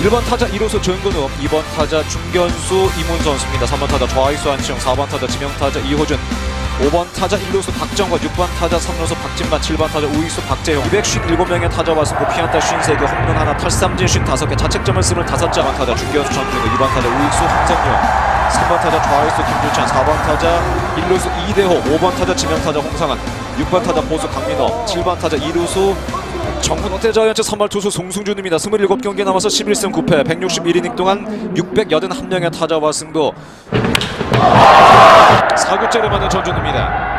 1번 타자 1호수 정근우, 2번 타자 중견수 이문 선수입니다. 3번 타자 좌익수 안치영, 4번 타자 지명타자 이호준, 5번 타자 1루수 박정관, 6번 타자 3루수 박진만, 7번 타자 우익수 박재용 257명의 타자와 승부 피안타 53개, 홈런 하나, 탈삼진 55개, 자책점을 쓰는 5장 타자 중견수 전준우, 2번 타자 우익수 홍성용 3번 타자 좌익수 김주찬, 4번 타자 1루수 이대호, 5번 타자 지명타자 홍상한 6번 타자 보수 강민호, 7번 타자 2루수 정문 롯데 자이언츠 선발 투수 송승준입니다. 27경기 남아서 11승 9패 161이닝 동안 681명의 타자와 승부 4구째를 맞는 전준입니다.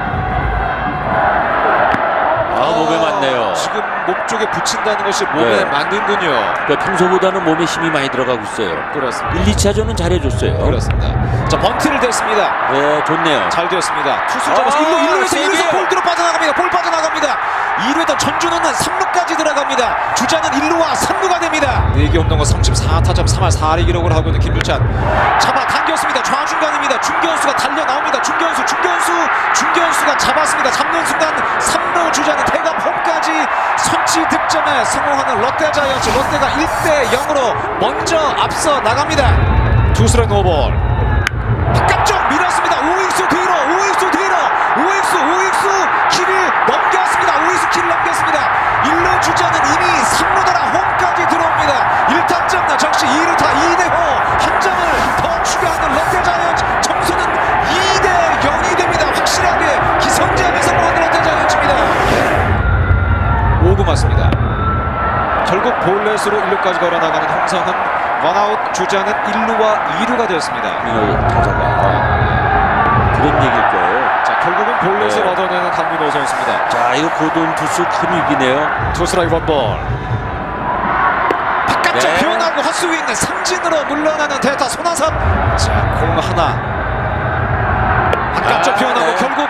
맞네요. 지금 몸 쪽에 붙인다는 것이 몸에 네. 맞는군요. 그러니까 평소보다는 몸에 힘이 많이 들어가고 있어요. 그렇습니다. 1, 2차전은 잘해줬어요. 그렇습니다. 자 번트를 댔습니다. 네, 좋네요. 잘 되었습니다. 투수 잡아서 아, 1루 1루에서 세이브. 1루에서 볼 뒤로 빠져나갑니다. 볼 빠져나갑니다. 2루에던 전준호는 3루까지 들어갑니다. 주자는 1루와 3루가 됩니다. 4개 홈런과 34타점 3할 4리 기록을 하고 있는 김주찬. 잡아 당겼습니다. 좌중간입니다. 중견수가 달려 나옵니다. 중견수 중견수 중견수가 잡았습니다. 잡는 순간 3루 주자는 태갑 홈까지 선취 득점에 성공하는 롯데 자이언츠 롯데가 1대 0으로 먼저 앞서 나갑니다. 투수의 노볼. 볼넷으로 1루까지 걸어나가는 홍성은 원아웃 주자는 1루와 2루가 되었습니다. 타자가 그런 얘기일 거예요. 자 결국은 볼넷을 네. 얻어내는 강민호 선수입니다. 자, 이거 고돈 투수 큰 위기네요. 투스라이 원볼 바깥쪽 네. 변하고 헛스윙 삼진으로 물러나는 대타 손아섭 자공 하나 바깥쪽 아, 변하고 네. 결국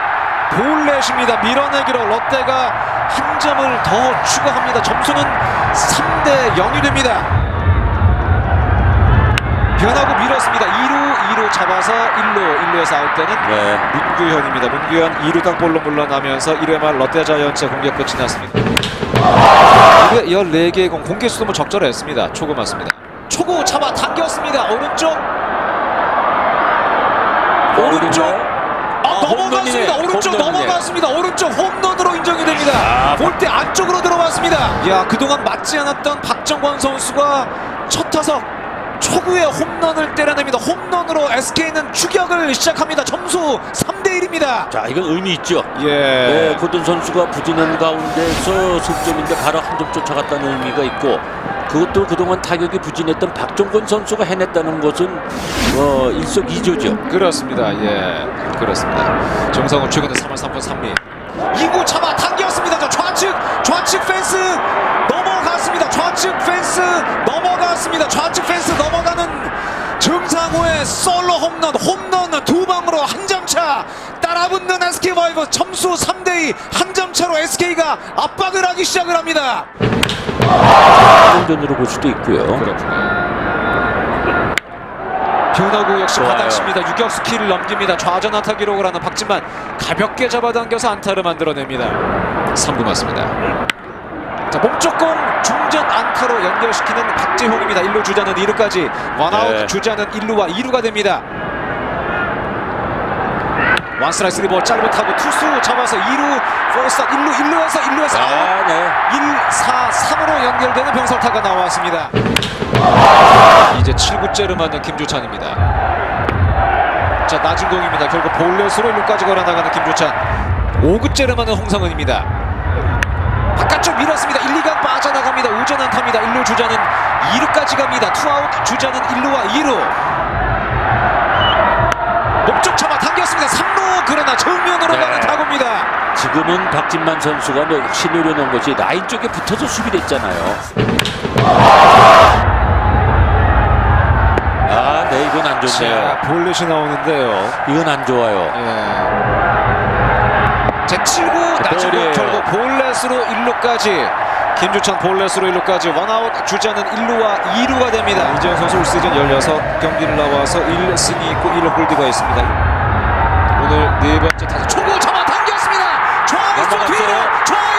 볼넷입니다. 밀어내기로 롯데가 한 점을 더 추가합니다. 점수는 3대 0이 됩니다. 변하고 밀었습니다. 2루 2루 잡아서 1루 1루에서 아웃되는 네. 문규현입니다. 문규현 2루 땅볼로 물러나면서 1회 말 롯데 자이언츠 공격 끝이 났습니다. 1회 14개의 공 공개수도 뭐 적절했습니다. 초구 맞습니다. 초구 잡아 당겼습니다. 오른쪽 오른쪽 넘어갔습니다. 오른쪽. 넘어갔습니다. 오른쪽 홈런으로 인정이 됩니다. 아, 볼때 안쪽으로 들어왔습니다. 야 그동안 맞지 않았던 박정관 선수가 첫 타석 초구에 홈런을 때려냅니다. 홈런으로 SK는 추격을 시작합니다. 점수 3대 1입니다. 자, 이건 의미 있죠. 예. 네, 고든 선수가 부진한 가운데서 승점인데 바로 한 점 쫓아갔다는 의미가 있고 그것도 그동안 타격이 부진했던 박종권 선수가 해냈다는 것은 어, 일석이조죠. 그렇습니다. 예, 그렇습니다. 정상우 최근에 3월 3분 3리. 2구 잡아 당겼습니다. 저 좌측 좌측 펜스 넘어갔습니다. 좌측 펜스 넘어갔습니다. 좌측 펜스 넘어가는 정상우의 솔로 홈런 홈런 두 방으로 한 점차 따라붙는 SK 와이버 점수 3대2 한 점 차로 SK가 압박을 하기 시작을 합니다. 전으로 볼 수도 있고요. 그렇군요. 변화구 역시 좋아요. 받아칩니다. 유격수 키를 넘깁니다. 좌전 안타 기록을 하는 박진만 가볍게 잡아당겨서 안타를 만들어냅니다. 3구 맞습니다. 자 몸쪽 공 중전 안타로 연결시키는 박재홍입니다. 1루 주자는 2루까지 원아웃 네. 주자는 1루와 2루가 됩니다. 원스트라이크 리버 짧은 타구 투수 잡아서 2루 포스트 1루 1루에서 1루에서 아웃 아, 네. 1, 4, 3으로 연결되는 병살타가 나왔습니다. 이제 7구째를 맞는 김주찬입니다. 자 낮은 공입니다. 결국 볼넷으로 1루까지 걸어나가는 김주찬. 5구째를 맞는 홍성은입니다. 바깥쪽 밀었습니다. 1, 2간 빠져나갑니다. 우전 안타입니다. 1루 주자는 2루까지 갑니다. 투아웃 주자는 1루와 2루. 몸쪽 잡아 당겼습니다. 3루 그러나 정면으로 네. 가는 타구입니다. 지금은 박진만 선수가 뭐 역시 노려놓은 것이 라인 쪽에 붙어서 수비를 했잖아요. 아, 네, 이건 안 좋네요. 자, 볼넷이 나오는데요. 이건 안 좋아요. 예. 제 7구 낮은 공 볼이에요. 결국 볼넷으로 1루까지 김주찬 볼넷으로 1루까지 원아웃 주자는 1루와 2루가 됩니다. 이재현 선수 올 시즌 16경기를 나와서 1승이 있고 1홀드가 있습니다. 오늘 네 번째 타석 초구 잡아 당겼습니다. 넘어갔어요. 뒤로 좌익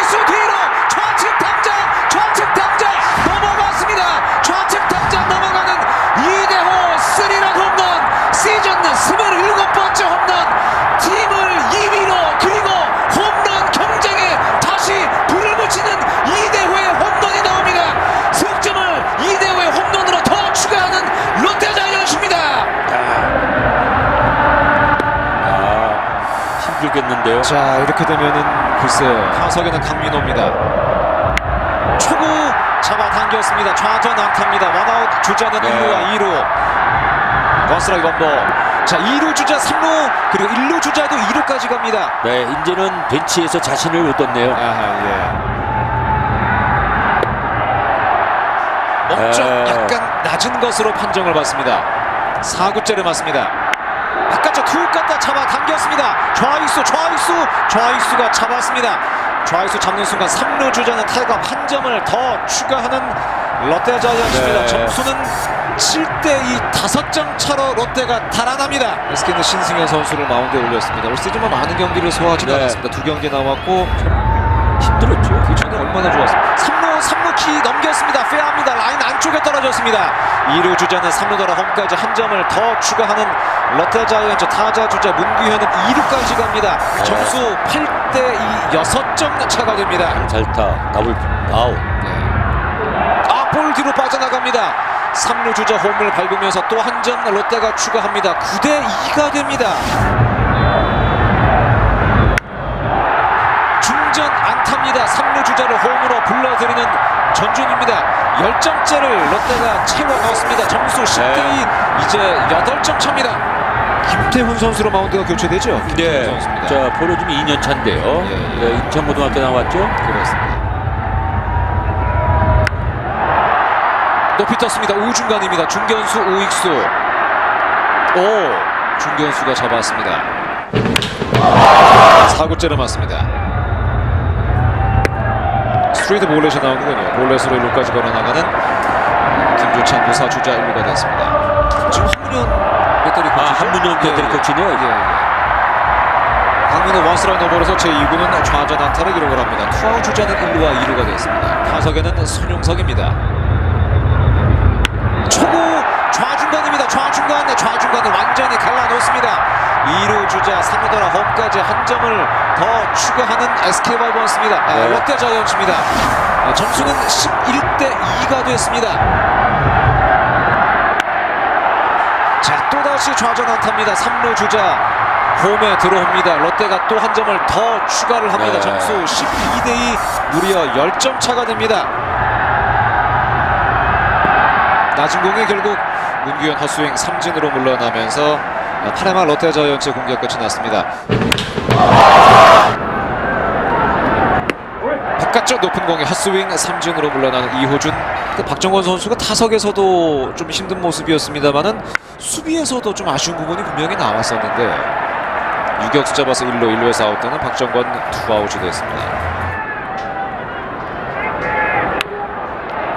자 이렇게 되면은 글쎄요. 타석에는 강민호입니다. 초구 잡아당겼습니다. 좌전 안타입니다. 원아웃 주자는 네. 1루와 2루. 원스라이 원버 자 2루 주자 3루. 그리고 1루 주자도 2루까지 갑니다. 네, 이제는 벤치에서 자신을 얻었네요. 아하 예. 멈쩍 에. 약간 낮은 것으로 판정을 받습니다. 4구째를 맞습니다 바깥쪽 툭 갖다 잡아 당겼습니다 좌익수 좌익수 좌익수가 잡았습니다 좌익수 잡는 순간 3루 주자는 타격 한 점을 더 추가하는 롯데 자이언츠입니다 네. 점수는 7대2 다섯 점 차로 롯데가 달아납니다 SK는 신승현 선수를 마운드에 올렸습니다 올 시즌 뭐 많은 경기를 소화하지 네. 않았습니다 두 경기 남았고 힘들었죠. 그 전에 얼마나 좋았습니다. 3루 3루 키 넘겼습니다. 페어합니다. 라인 안쪽에 떨어졌습니다. 2루 주자는 3루 돌아 홈까지 한 점을 더 추가하는 롯데 자이언츠 타자 주자 문규현은 2루까지 갑니다. 네. 점수 8대 2 6점 차가 됩니다. 잘타 더블 아웃. 아, 볼 뒤로 빠져나갑니다. 3루 주자 홈을 밟으면서 또 한 점 롯데가 추가합니다. 9대 2가 됩니다. 중전 안타입니다. 3루 주자를 홈으로 불러들이는 전준입니다. 10점째를 롯데가 채워 넣었습니다. 점수 10대 2 이제 8점 차입니다. 김태훈 선수로 마운드가 교체되죠? 네. 선수입니다. 자, 포로짐이 2년 차인데요. 예, 예. 네, 인천고등학교 나왔죠. 그렇습니다. 높이 떴습니다. 우중간입니다. 중견수 우익수. 오 중견수가 잡았습니다. 4구째를 맞습니다. 스트레이트 볼넷이 나오는군요. 볼넷으로 1루까지 걸어나가는 김주찬 무사 주자 1루가 됐습니다. 지금 한문현 배터리 아, 코치죠? 한문현 배터리 예, 예. 코치네요. 예, 예. 강민호 원스라인 오버에서 제2구는 좌전 안타를 기록을 합니다. 투아웃 주자는 1루와 2루가 됐습니다. 타석에는 손용석입니다. 초구 좌중간입니다. 좌중간 좌중간을 완전히 갈라놓습니다. 2루 주자 3루 돌아 홈까지 한 점을 더 추가하는 SK 바이번스입니다. 아, 네. 롯데 자이언츠입니다. 아, 점수는 11대 2가 됐습니다. 자 또다시 좌전 안타입니다. 3루 주자 홈에 들어옵니다. 롯데가 또 한 점을 더 추가를 합니다. 네. 점수 12대 2 무려 10점 차가 됩니다. 낮은 공에 결국 문규현 헛스윙 삼진으로 물러나면서 8회말 롯데 자이언츠 공격 끝이 났습니다. 바깥쪽 높은 공에 헛스윙 삼진으로 물러나는 이호준 그 박정권 선수가 타석에서도 좀 힘든 모습이었습니다만은 수비에서도 좀 아쉬운 부분이 분명히 나왔었는데 유격수 잡아서 1루 1루에서 아웃되는 박정권 투아웃이 됐습니다.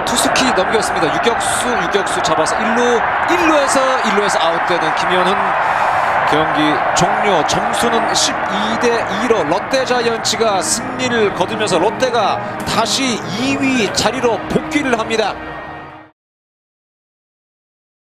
투수키 넘겼습니다. 유격수 유격수 잡아서 1루 1루에서 1루에서 아웃되는 김현훈 경기 종료 점수는 12대 2로 롯데 자이언츠가 승리를 거두면서 롯데가 다시 2위 자리로 복귀를 합니다.